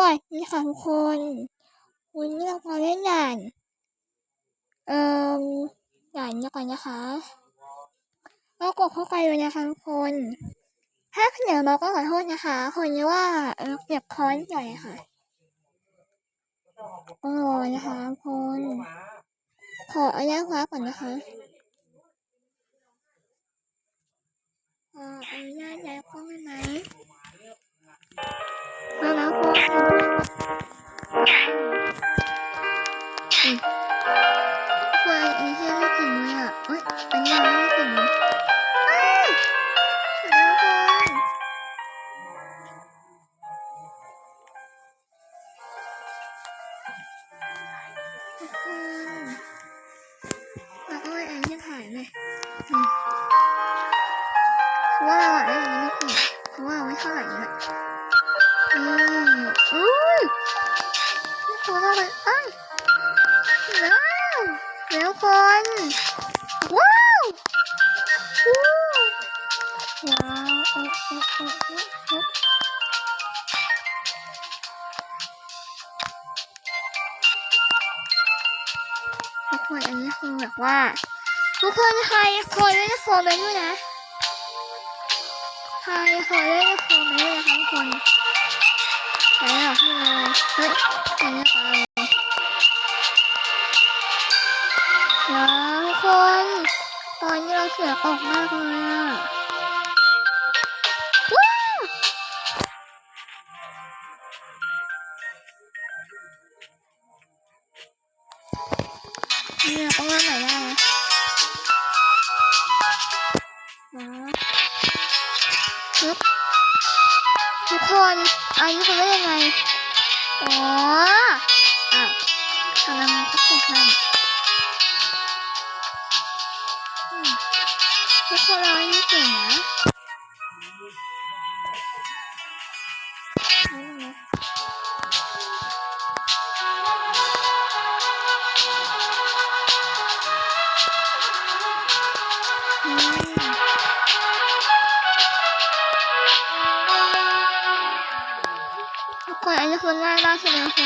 วัสดีค่ะทุกคนวันนี้เรามาเล่นด่านเอ่อด่านนี้ก่อนนะคะเรากดเข้าไปเลยนะคะทุกคน ถ้าเหนือเราก็ขอโทษนะคะ คนนี้ว่าเออเก็บคอนหน่อยค่ะโอ้ยนะคะทุกคนขออนุญาตคว้าก่อนนะคะขออนุญาตย้ายกล้องได้ไหม แล้วนะคุณอืมควายอันนี้ให้ไม่ถึงเลยอะเอ้ยอันนี้ไม่ถึงอ้าวแล้วคุณทุกคนแล้วก็อันนี้ถ่ายเลยอืมเพราะว่าเราอะได้อันนี้ไม่ถึงเพราะว่าเราไม่เท่าไหร่นี่แหละ อืมอุ้ยนี่ตัวอะไรเอ้ยว้าวเดี๋ยวคน ว้าววู้ว้าวโอ้โอ้โอ้โอ้โอ้ทุกคนอันนี้คือแบบว่า ทุกคนใครเคยเล่นโฟร์เมนด้วยนะใครเคยเล่นโฟร์เมนด้วยนะคะทุกคน ไหนอะพี่มาเฮ้ยอันนี้ค่ะแล้วทุกคน ตอนนี้เราเสียออกมากเลยอะว้าวเนี่ยต้องเริ่มใหม่ได้นะว้าวปึ๊บทุกคนอันนี้คือได้ยังไง อ๋ออ้าวทำไมมันก็ตกให้อืมทุกคนเราอันนี้เก่งนะ ทุกคนอันนี้คือง่ายมากใช่ไหมท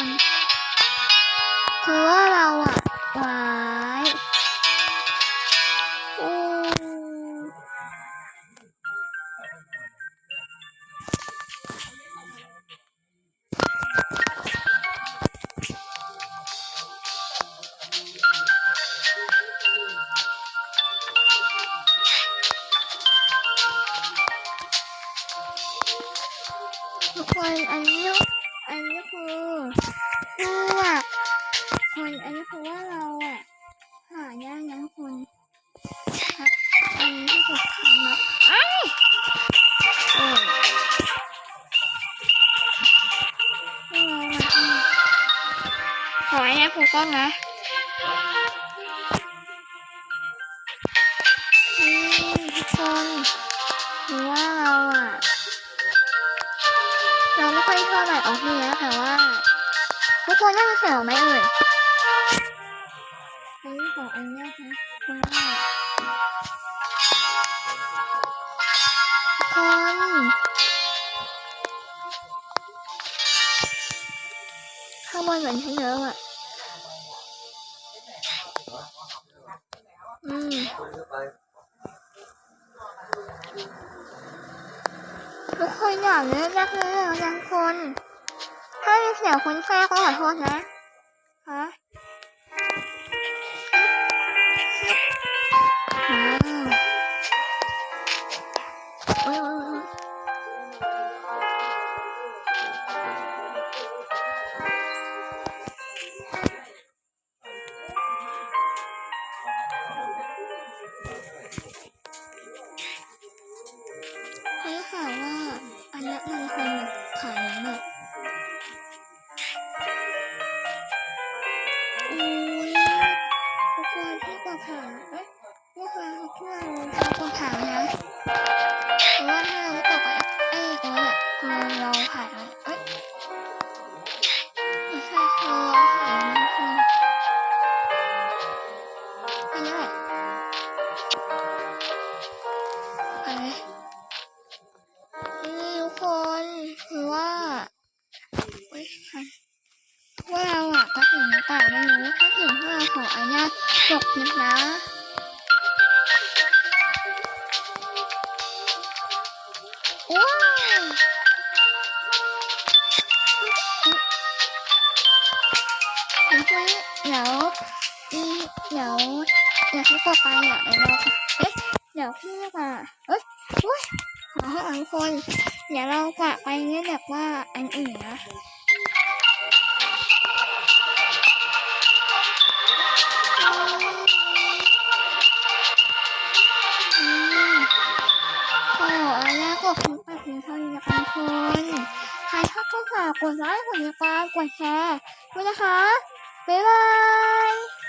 ุก คนคือว่าเราอะหวายอู้ทุกคนอันนี้อันนี้คือคือว่าคนอันนี้คือว่าเราอะหายากนะทุกคนครับอันนี้ที่สุดคำนะไอ้ายเออไม่เอาละอืมขอให้นะผูกกล้องนะ ค่อยเท่าไหร่ออกนี่นะแต่ว่าทุกคนน่าจะเสียวไหมเอ่ยอันนี้ของอันนี้ยนะคุณว่าทุกคนข้างบนเหมือนฉันเยอะอะอืม ทุกคนอย่ากเล่นรักเลยเหรอทุกคน ถ้ามีเสียงคนแค่ก็ขอโทษนะ ฮะ ทุกคนที่กดผ่านเอ๊ะลูกค้าเขาช่วยเราดผ่านนะเพราะว่าถ้าเราไม่ จบคลิปนะว้าวเดี๋ยวเดี๋ยวเดี๋ยวเดี๋ยวคลิปต่อไปอะเดี๋ยวเราจะเอ๊ะเดี๋ยวพี่จะเอ้ยเฮ้ยขอให้ทุกคนเดี๋ยวเราจะไปเล่นแบบว่าอันอื่นนะ นะคะทุกคนใครชอบก็ฝากกดไลค์กดติดตามกดแชร์ด้วยนะคะ บ๊ายบาย